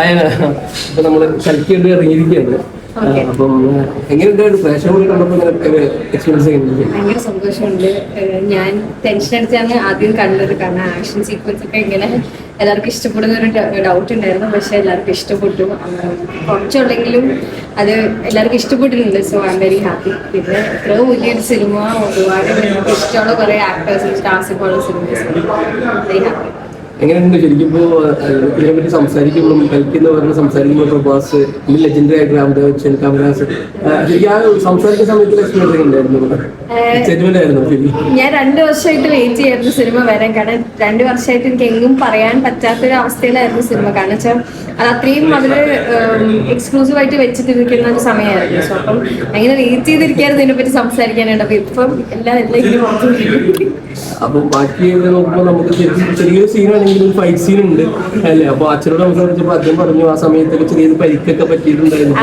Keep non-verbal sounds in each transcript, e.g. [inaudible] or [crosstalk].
അയന ഇപ്പൊ നമ്മൾ ഇറങ്ങിയിരിക്കുകയാണ്. അപ്പം കണ്ടപ്പോൾ ഇങ്ങനെ എക്സ്പീരിയൻസ് എങ്ങനെയുണ്ട്? ഭയങ്കര സന്തോഷമുണ്ട്. ഞാൻ ടെൻഷൻ അടിച്ചാണ് ആദ്യം കണ്ടത്. കാരണം ആക്ഷൻ സീക്വൻസ് ഒക്കെ ഇങ്ങനെ എല്ലാവർക്കും ഇഷ്ടപ്പെടുന്ന ഒരു ഡൗട്ട് ഉണ്ടായിരുന്നു. പക്ഷെ എല്ലാവർക്കും ഇഷ്ടപ്പെട്ടു. കുറച്ചുണ്ടെങ്കിലും കുറച്ചുള്ളെങ്കിലും അത് എല്ലാവർക്കും ഇഷ്ടപ്പെട്ടിട്ടുണ്ട്. So I am very happy പിന്നെ ഇത്രയും വലിയൊരു സിനിമ ഒരുപാട് ഇഷ്ടമുള്ള കുറെ ആക്ടേഴ്സും സ്റ്റാർസും ഉള്ള സിനിമ വെരി ഹാപ്പി എങ്ങനെയുണ്ട് ശരിക്കും ഇപ്പോ ഇതിനെ പറ്റി സംസാരിക്കുമ്പോഴും കളിക്കുന്ന പറഞ്ഞ് സംസാരിക്കുമ്പോൾ പ്രഭാസ് ഈ ലെജൻഡറി ആയിട്ട് രാമദേവ് ബച്ചൻ കമലഹാസൻ ശരിക്കും ആ സംസാരിക്കുന്ന സമയത്ത് എക്സ്പീരിയൻസ് ഉണ്ടായിരുന്നു ഞാൻ രണ്ട് വർഷമായിട്ട് വെയിറ്റ് ചെയ്യായിരുന്നു സിനിമ വരാൻ. കാരണം രണ്ട് വർഷമായിട്ട് എനിക്ക് എങ്ങും പറയാൻ പറ്റാത്തൊരു അവസ്ഥയിലായിരുന്നു സിനിമ. കാരണം വെച്ചാൽ അത് അത്രയും അവർ എക്സ്ക്ലൂസീവ് ആയിട്ട് വെച്ചിട്ടിരിക്കുന്ന ഒരു സമയമായിരുന്നു. സോ അപ്പം അങ്ങനെ വെയിറ്റ് ചെയ്തിരിക്കായിരുന്നു ഇതിനെപ്പറ്റി സംസാരിക്കാനായിട്ട്. അപ്പൊ ഇപ്പം എല്ലാം എല്ലാം ഇങ്ങനെ അപ്പൊ ബാക്കി നോക്കുമ്പോൾ നമുക്ക് ചെറിയൊരു ചെറിയൊരു സീനാണെങ്കിൽ ഒരു ഫൈറ്റ് സീൻ ഉണ്ട്. അല്ലേ? അപ്പൊ അച്ഛനോട് സംസാരിച്ചപ്പോ അച്ഛൻ പറഞ്ഞു ആ സമയത്തൊക്കെ ചെറിയൊരു പരിക്കൊക്കെ പറ്റിയിട്ടുണ്ടായിരുന്നു.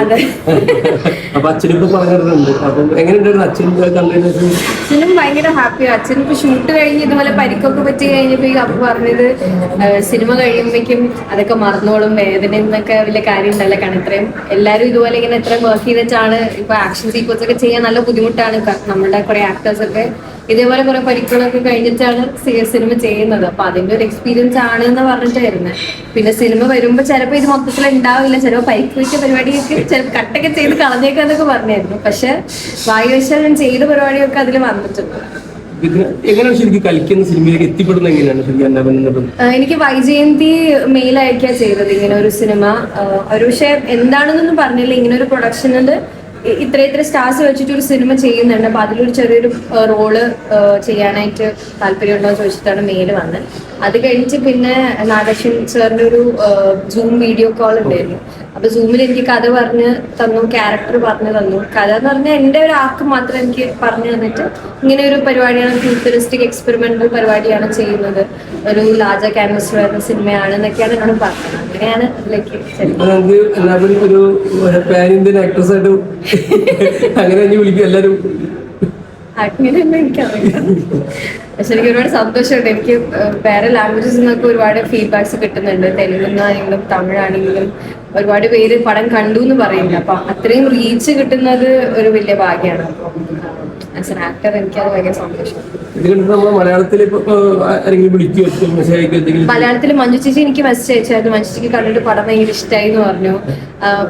അപ്പൊ അച്ഛനിപ്പോ പറഞ്ഞിട്ടുണ്ട്. അപ്പൊ എങ്ങനെയുണ്ടായിരുന്നു അച്ഛൻ കണ്ടതിന് ശേഷം അച്ഛനും ഭയങ്കര ഹാപ്പി അച്ഛൻ ഇപ്പൊ ഷൂട്ട് കഴിഞ്ഞ് ഇതുപോലെ പരിക്കൊക്കെ പറ്റി കഴിഞ്ഞപ്പോ അപ്പൊ പറഞ്ഞത് സിനിമ കഴിയുമ്പോഴേക്കും അതൊക്കെ മറന്നോളും വേദന എന്നൊക്കെ വലിയ കാര്യം ഉണ്ടല്ലോ കാരണം ഇത്രയും എല്ലാരും ഇതുപോലെ ഇങ്ങനെ ഇത്രയും വർക്ക് ചെയ്തിട്ടാണ് ഇപ്പൊ ആക്ഷൻ സീക്വൻസ് ഒക്കെ ചെയ്യാൻ നല്ല ബുദ്ധിമുട്ടാണ് നമ്മുടെ കുറെ ആക്ടേഴ്സ് ഒക്കെ. ഇതേപോലെ കുറെ പരിക്കുകളൊക്കെ കഴിഞ്ഞിട്ടാണ് സി- സിനിമ ചെയ്യുന്നത്. അപ്പൊ അതിന്റെ ഒരു എക്സ്പീരിയൻസ് ആണ് എന്ന് പറഞ്ഞിട്ടായിരുന്നു. പിന്നെ സിനിമ വരുമ്പോ ചിലപ്പോ ഇത് മൊത്തത്തിൽ ഉണ്ടാവില്ല ചിലപ്പോ പരിക്ക് വെച്ച പരിപാടിയൊക്കെ ചിലപ്പോൾ കട്ടൊക്കെ ചെയ്ത് കളഞ്ഞേക്കാന്നൊക്കെ പറഞ്ഞായിരുന്നു. പക്ഷെ വായുവശാൽ ഞാൻ ചെയ്ത പരിപാടിയൊക്കെ അതിൽ വന്നിട്ടുണ്ട്. എങ്ങനെയാണ് ശരിക്കും കളിക്കുന്ന സിനിമയിലേക്ക് എത്തിപ്പെടുന്നത് എങ്ങനെയാണ് ശരിക്കും എനിക്ക് വൈജയന്തി മെയിൽ അയക്കുക ചെയ്തത്. ഇങ്ങനെ ഒരു സിനിമ ഒരു പക്ഷെ എന്താണെന്നൊന്നും പറഞ്ഞില്ല. ഇങ്ങനെ ഒരു പ്രൊഡക്ഷനിൽ ഇത്ര ഇത്ര സ്റ്റാർസ് വെച്ചിട്ട് ഒരു സിനിമ ചെയ്യുന്നുണ്ട്. അപ്പൊ അതിലൊരു ചെറിയൊരു റോൾ ചെയ്യാനായിട്ട് താല്പര്യമുണ്ടോ എന്ന് ചോദിച്ചിട്ടാണ് മെയിൽ വന്നത് അത് കഴിഞ്ഞിട്ട് പിന്നെ നാഗശ്വൻ സാറിന്റെ ഒരു സൂം വീഡിയോ കോൾ ഉണ്ടായിരുന്നു. അപ്പൊ സൂമിൽ എനിക്ക് കഥ പറഞ്ഞ് തന്നു ക്യാരക്ടർ പറഞ്ഞു തന്നു. കഥ എന്ന് പറഞ്ഞാൽ എന്റെ ഒരു ആക്ക് മാത്രം എനിക്ക് പറഞ്ഞു തന്നിട്ട് ഇങ്ങനെ ഒരു പരിപാടിയാണ് ഫ്യൂച്ചറിസ്റ്റിക് എക്സ്പെരിമെന്റൽ പരിപാടിയാണ് ചെയ്യുന്നത്. ഒരു ലാജ ക്യാൻവസ് വരുന്ന സിനിമയാണ് എന്നൊക്കെയാണ് എന്നോട് പറഞ്ഞത്. അങ്ങനെയാണ് എല്ലാവരും ഒരു ഇന്ത്യൻ ആക്ട്രസ് ആയിട്ട് [laughs] അങ്ങനെ വിളിക്കും. എല്ലാരും അങ്ങനെയൊന്നും എനിക്കറിയില്ല. പക്ഷെ എനിക്ക് ഒരുപാട് സന്തോഷമുണ്ട്. എനിക്ക് വേറെ ലാംഗ്വേജസ് നിന്നൊക്കെ ഒരുപാട് ഫീഡ്ബാക്സ് കിട്ടുന്നുണ്ട്. തെലുങ്കാണെങ്കിലും തമിഴാണെങ്കിലും ഒരുപാട് പേര് പടം കണ്ടു എന്ന് പറയുന്നുണ്ട്. അപ്പൊ അത്രയും റീച്ച് കിട്ടുന്നത് ഒരു വലിയ ഭാഗ്യമാണ്. ആസ് എൻ ആക്ടർ ഭയങ്കര സന്തോഷം. വിളിക്കുമോ മെസ്സേജ് മഞ്ജു ചേച്ചി എനിക്ക് മെസ്സേജ് അയച്ചായിരുന്നു. മഞ്ജു ചേച്ചി കണ്ടിട്ട് പടം ഭയങ്കര ഇഷ്ടമായി എന്ന് പറഞ്ഞു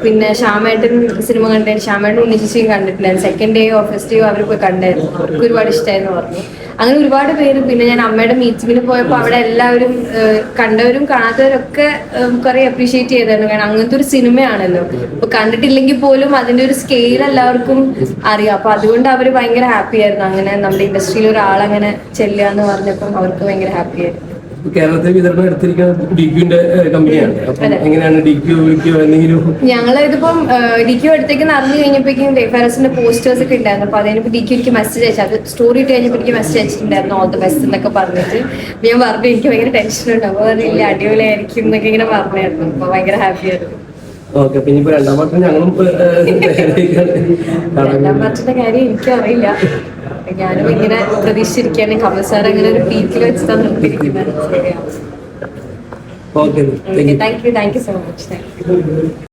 പിന്നെ ശ്യാമേട്ടൻ സിനിമ കണ്ടേ ശ്യാമേട്ടൻ ഉണ്ണി ചേച്ചിയും കണ്ടിട്ടില്ലായിരുന്നു സെക്കൻഡ് ഡേയോ ഫസ്റ്റ് ഡേയോ അവർ പോയി കണ്ടായിരുന്നു. അവർക്ക് ഒരുപാട് ഇഷ്ടമായിരുന്നു പറഞ്ഞു. അങ്ങനെ ഒരുപാട് പേര് പിന്നെ ഞാൻ അമ്മയുടെ മീറ്റിങ്ങിന് പോയപ്പോൾ അവിടെ എല്ലാവരും കണ്ടവരും കാണാത്തവരൊക്കെ കുറെ അപ്രീഷിയേറ്റ് ചെയ്തായിരുന്നു. കാരണം അങ്ങനത്തെ ഒരു സിനിമയാണല്ലോ. അപ്പൊ കണ്ടിട്ടില്ലെങ്കിൽ പോലും അതിന്റെ ഒരു സ്കെയിൽ എല്ലാവർക്കും അറിയാം. അപ്പൊ അതുകൊണ്ട് അവർ ഭയങ്കര ഹാപ്പി ആയിരുന്നു. അങ്ങനെ നമ്മുടെ ഇൻഡസ്ട്രിയിൽ ഒരാളങ്ങനെ ചെല്ലുക എന്ന് പറഞ്ഞപ്പം അവർക്ക് ഭയങ്കര ഹാപ്പി ആയിരുന്നു. കേരളത്തിൽ വിതരണം എടുത്തിരിക്കുന്നത് ഡി ക്യൂന്റെ കമ്പനിയാണ്. അപ്പൊ എങ്ങനെയാണ് ഡി ക്യൂ വിളിക്കോ എന്തെങ്കിലും? ഞങ്ങൾ ഇതിപ്പം ഡി ക്യു അടുത്തേക്ക് അറിഞ്ഞു കഴിഞ്ഞപ്പോഴേക്കും പോസ്റ്റേഴ്സ് ഒക്കെ ഉണ്ടായിരുന്നു. അപ്പൊ അതിനിപ്പോ ഡി ക്യൂക്ക് എനിക്ക് മെസ്സേജ് അയച്ചു. അത് സ്റ്റോറി ഇട്ട് കഴിഞ്ഞപ്പോൾ എനിക്ക് മെസ്സേജ് അയച്ചിട്ടുണ്ടായിരുന്നു ഓൾ ദ ബെസ്റ്റ് എന്നൊക്കെ പറഞ്ഞിട്ട്. ഞാൻ പറഞ്ഞു എനിക്ക് ഭയങ്കര ടെൻഷൻ ഉണ്ട്. അപ്പൊ പറഞ്ഞില്ല അടിപൊളിയായിരിക്കും എന്നൊക്കെ ഇങ്ങനെ പറഞ്ഞായിരുന്നു. അപ്പൊ ഭയങ്കര ഹാപ്പി ആയിരുന്നു. ഓക്കെ പിന്നെ ഇപ്പൊ രണ്ടാം മാസം ഞങ്ങളും [laughs] രണ്ടാം പാർട്ടിന്റെ കാര്യം എനിക്കും അറിയില്ല ഞാനും ഇങ്ങനെ പ്രതീക്ഷിച്ചിരിക്കുകയാണ്. കമൽ സാർ അങ്ങനെ ഒരു പീക്കിൽ വെച്ചിട്ടാണ് നിർത്തിയിരിക്കുന്നത് okay thank you thank you so much thank you